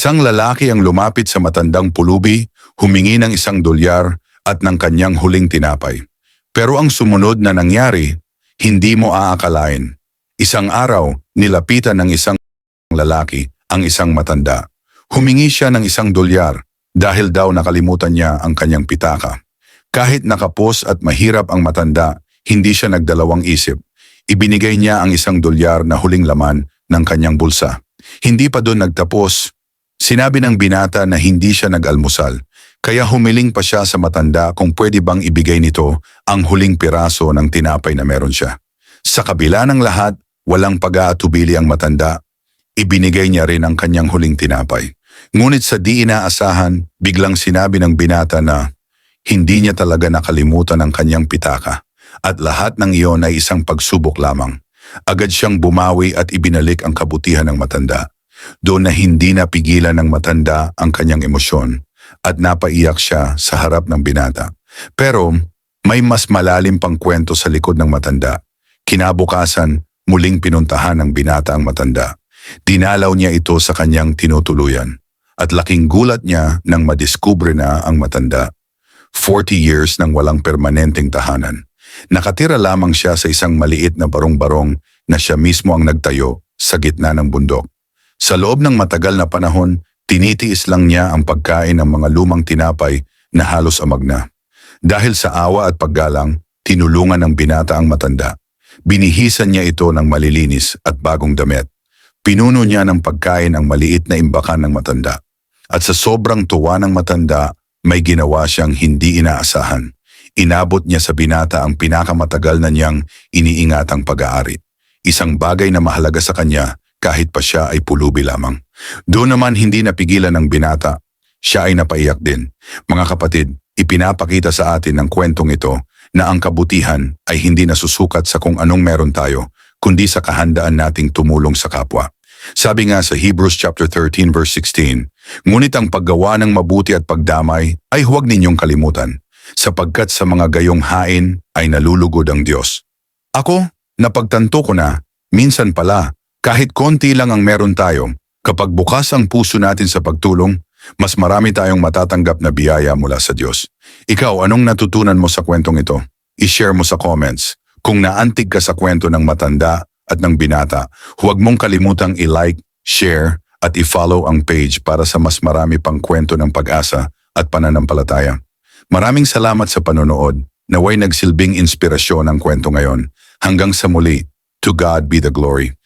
Isang lalaki ang lumapit sa matandang pulubi, humingi ng isang dolyar at ng kanyang huling tinapay. Pero ang sumunod na nangyari, hindi mo aakalain. Isang araw, nilapitan ng isang lalaki ang isang matanda. Humingi siya ng isang dolyar dahil daw nakalimutan niya ang kanyang pitaka. Kahit nakapos at mahirap ang matanda, hindi siya nagdalawang isip. Ibinigay niya ang isang dolyar na huling laman ng kanyang bulsa. Hindi pa doon nagtapos. Sinabi ng binata na hindi siya nag-almusal, kaya humiling pa siya sa matanda kung pwede bang ibigay nito ang huling piraso ng tinapay na meron siya. Sa kabila ng lahat, walang pag-aatubili ang matanda. Ibinigay niya rin ang kanyang huling tinapay. Ngunit sa di inaasahan, biglang sinabi ng binata na hindi niya talaga nakalimutan ang kanyang pitaka at lahat ng iyon ay isang pagsubok lamang. Agad siyang bumawi at ibinalik ang kabutihan ng matanda. Doon na hindi napigilan ng matanda ang kanyang emosyon at napaiyak siya sa harap ng binata. Pero may mas malalim pang kwento sa likod ng matanda. Kinabukasan, muling pinuntahan ng binata ang matanda. Dinalaw niya ito sa kanyang tinutuluyan at laking gulat niya nang madiskubre na ang matanda. 40 years nang walang permanenteng tahanan. Nakatira lamang siya sa isang maliit na barong-barong na siya mismo ang nagtayo sa gitna ng bundok. Sa loob ng matagal na panahon, tinitiis lang niya ang pagkain ng mga lumang tinapay na halos amag na. Dahil sa awa at paggalang, tinulungan ng binata ang matanda. Binihisan niya ito ng malilinis at bagong damit. Pinuno niya ng pagkain ang maliit na imbakan ng matanda. At sa sobrang tuwa ng matanda, may ginawa siyang hindi inaasahan. Inabot niya sa binata ang pinakamatagal na niyang iniingatang pag-aari. Isang bagay na mahalaga sa kanya kahit pa siya ay pulubi lamang. Doon naman hindi napigilan ng binata. Siya ay napaiyak din. Mga kapatid, ipinapakita sa atin ng kwentong ito na ang kabutihan ay hindi nasusukat sa kung anong meron tayo, kundi sa kahandaan nating tumulong sa kapwa. Sabi nga sa Hebrews chapter 13 verse 16, Ngunit ang paggawa ng mabuti at pagdamay ay huwag ninyong kalimutan, sapagkat sa mga gayong hain ay nalulugod ang Diyos. Ako, napagtanto ko na, minsan pala, kahit konti lang ang meron tayo, kapag bukas ang puso natin sa pagtulong, mas marami tayong matatanggap na biyaya mula sa Diyos. Ikaw, anong natutunan mo sa kwentong ito? I-share mo sa comments. Kung naantig ka sa kwento ng matanda at ng binata, huwag mong kalimutang i-like, share, at i-follow ang page para sa mas marami pang kwento ng pag-asa at pananampalataya. Maraming salamat sa panonood. Naway nagsilbing inspirasyon ang kwento ngayon. Hanggang sa muli, to God be the glory.